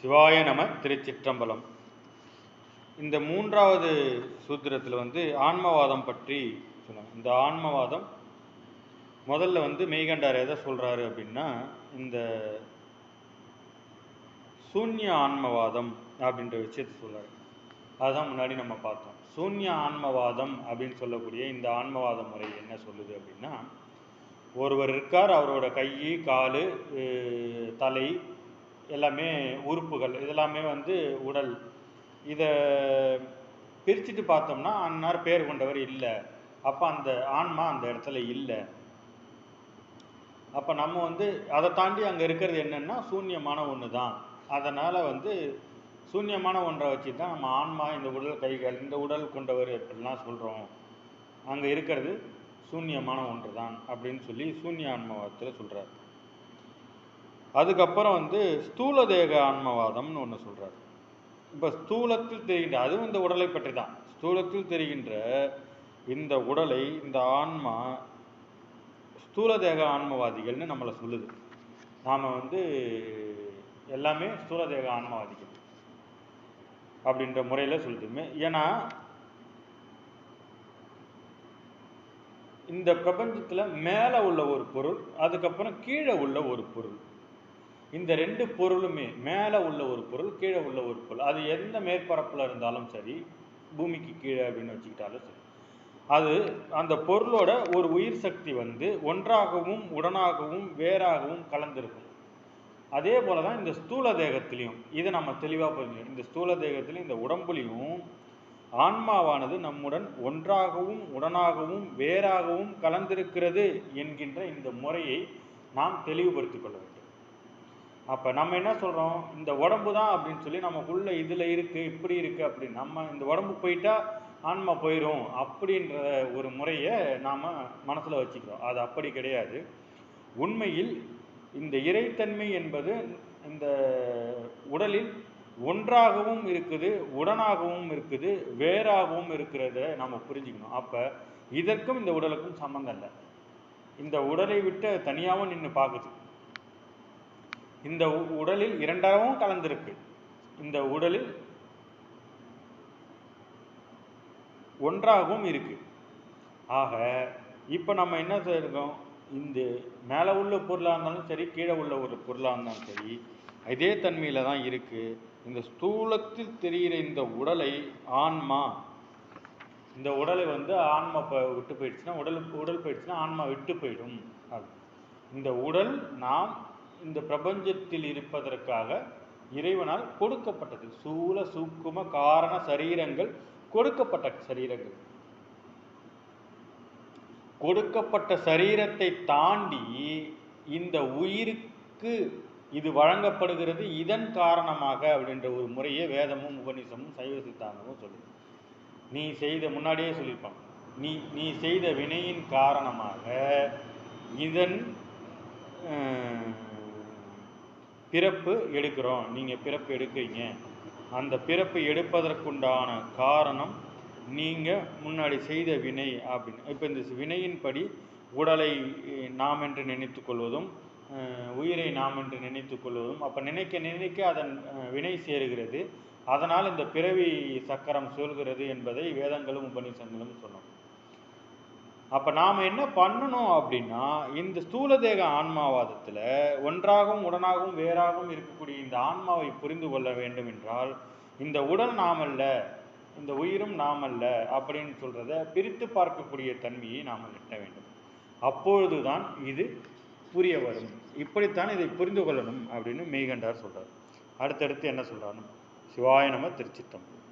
சிவாய நம திருச்சிற்றம்பலம். இந்த மூன்றாவது சூத்திரத்தில் வந்து ஆன்மவாதம் பற்றி சொன்னாங்க. இந்த ஆன்மவாதம் முதல்ல வந்து மெய்கண்டார் எதை சொல்கிறாரு அப்படின்னா இந்த சூன்ய ஆன்மவாதம் அப்படின்ற விஷயத்தை சொல்கிறார் அதுதான் முன்னாடி நம்ம பார்த்தோம். சூன்ய ஆன்மவாதம் அப்படின்னு சொல்லக்கூடிய இந்த ஆன்மவாத முறை என்ன சொல்லுது அப்படின்னா ஒருவர் இருக்கார் அவரோட கை கால் தலை எல்லாமே உறுப்புகள் இதெல்லாமே வந்து உடல். இதை பிரிச்சுட்டு பார்த்தோம்னா அன்னார் பேர் கொண்டவர் இல்லை. அப்போ அந்த ஆன்மா அந்த இடத்துல இல்லை. அப்போ நம்ம வந்து அதை தாண்டி அங்கே இருக்கிறது என்னென்னா சூன்யமான ஒன்று தான் அதனால் வந்து சூன்யமான ஒன்றை வச்சு தான் நம்ம ஆன்மா இந்த உடல் கைகள் இந்த உடல் கொண்டவர் எப்படிலாம் சொல்கிறோம் அங்கே இருக்கிறது சூன்யமான ஒன்று தான் அப்படின்னு சொல்லி சூன்ய ஆன்மாவத்தில் சொல்கிறார் அதுக்கப்புறம் வந்து ஸ்தூல தேக ஆன்மவாதம்னு ஒன்று சொல்கிறார் இப்போ ஸ்தூலத்தில் தெரிகின்ற அதுவும் இந்த உடலை பற்றி தான். ஸ்தூலத்தில் தெரிகின்ற இந்த உடலை இந்த ஆன்மா ஸ்தூல தேக ஆன்மவாதிகள்னு நம்மளை சொல்லுது. நாம் வந்து எல்லாமே ஸ்தூல தேக ஆன்மவாதிகள் அப்படின்ற முறையில் சொல்லுதுமே. ஏன்னா இந்த பிரபஞ்சத்தில் மேலே உள்ள ஒரு பொருள் அதுக்கப்புறம் கீழே உள்ள ஒரு பொருள். இந்த ரெண்டு பொருளுமே மேலே உள்ள ஒரு பொருள் கீழே உள்ள ஒரு பொருள் அது எந்த மேற்பரப்பில் இருந்தாலும் சரி பூமிக்கு கீழே அப்படின்னு வச்சுக்கிட்டாலும் சரி. அது அந்த பொருளோட ஒரு உயிர் சக்தி வந்து ஒன்றாகவும் உடனாகவும் வேறாகவும் கலந்திருக்கும். அதே போல தான் இந்த ஸ்தூல தேகத்திலையும் இதை நம்ம தெளிவாக புரிஞ்சுக்கணும். இந்த ஸ்தூல தேகத்திலையும் இந்த உடம்புலையும் ஆன்மாவானது நம்முடன் ஒன்றாகவும் உடனாகவும் வேறாகவும் கலந்திருக்கிறது என்கின்ற இந்த முறையை நாம் தெளிவுபடுத்திக் கொள்ள வேண்டும். அப்போ நம்ம என்ன சொல்கிறோம் இந்த உடம்பு தான் அப்படின்னு சொல்லி நமக்குள்ள இதில் இருக்குது இப்படி இருக்குது அப்படின்னு. நம்ம இந்த உடம்பு போயிட்டா ஆன்மா போயிடும் அப்படின்ற ஒரு முறையை நாம் மனசில் வச்சுக்கிறோம். அது அப்படி கிடையாது. உண்மையில் இந்த இறைத்தன்மை என்பது இந்த உடலில் ஒன்றாகவும் இருக்குது உடனாகவும் இருக்குது வேறாகவும் இருக்கிறத நம்ம புரிஞ்சுக்கணும். அப்போ இதற்கும் இந்த உடலுக்கும் சம்மந்தம் இல்லை. இந்த உடலை விட்டு தனியாகவும் நின்று பார்க்குது இந்த உடலில் இரண்டாகவும் கலந்திருக்கு. இந்த உடலில் ஒன்றாகவும் இருக்கு. ஆக இப்போ நம்ம என்ன செய்யிருக்கோம் இந்த மேலே உள்ள பொருளாக இருந்தாலும் சரி கீழே உள்ள ஒரு பொருளாக இருந்தாலும் சரி இதே தன்மையில் தான் இருக்குது இந்த ஸ்தூலத்தில் தெரிகிற இந்த உடலை ஆன்மா இந்த உடலை வந்து ஆன்மா இப்போ விட்டு போயிடுச்சுன்னா உடல் உடல் போயிடுச்சுன்னா ஆன்மா விட்டு போயிடும். இந்த உடல் நாம் இந்த பிரபஞ்சத்தில் இருப்பதற்காக இறைவனால் கொடுக்கப்பட்டது. சூல சூக்கும காரண சரீரங்கள் கொடுக்கப்பட்ட சரீரங்கள். கொடுக்கப்பட்ட சரீரத்தை தாண்டி இந்த உயிருக்கு இது வழங்கப்படுகிறது. இதன் காரணமாக அப்படின்ற ஒரு முறையே வேதமும் உபநிஷமும் சைவ சித்தாந்தமும் சொல்லுது. நீ செய்த முன்னாடியே சொல்லியிருப்பான். நீ நீ செய்த வினையின் காரணமாக இதன் பிறப்பு எடுக்கிறோம். நீங்கள் பிறப்பு எடுக்கிறீங்க. அந்த பிறப்பு எடுப்பதற்குண்டான காரணம் நீங்கள் முன்னாடி செய்த வினை அப்படின்னு. இப்போ இந்த வினையின்படி உடலை நாம் என்று நினைத்து கொள்வதும் உயிரை நாம் என்று நினைத்து கொள்வதும் அப்போ நினைக்க நினைக்க அதன் வினை சேருகிறது. அதனால் இந்த பிறவி சக்கரம் சொல்கிறது என்பதை வேதங்களும் உபநிஷங்களும் சொன்னோம். அப்போ நாம் என்ன பண்ணணும் அப்படின்னா இந்த ஸ்தூல தேக ஆன்மாவாதத்தில் ஒன்றாகவும் உடனாகவும் வேறாகவும் இருக்கக்கூடிய இந்த ஆன்மாவை புரிந்து கொள்ள வேண்டும் என்றால் இந்த உடல் நாமல்ல இந்த உயிரும் நாமல்ல அப்படின்னு சொல்கிறத பிரித்து பார்க்கக்கூடிய தன்மையை நாம் எட்ட வேண்டும். அப்பொழுது தான் இது புரிய வரும். இப்படித்தான் இதை புரிந்து கொள்ளணும் அப்படின்னு மெய்கண்டார் சொல்கிறார் அடுத்தடுத்து என்ன சொல்கிறாரு சிவாய நம திருச்சித்தம்பலம்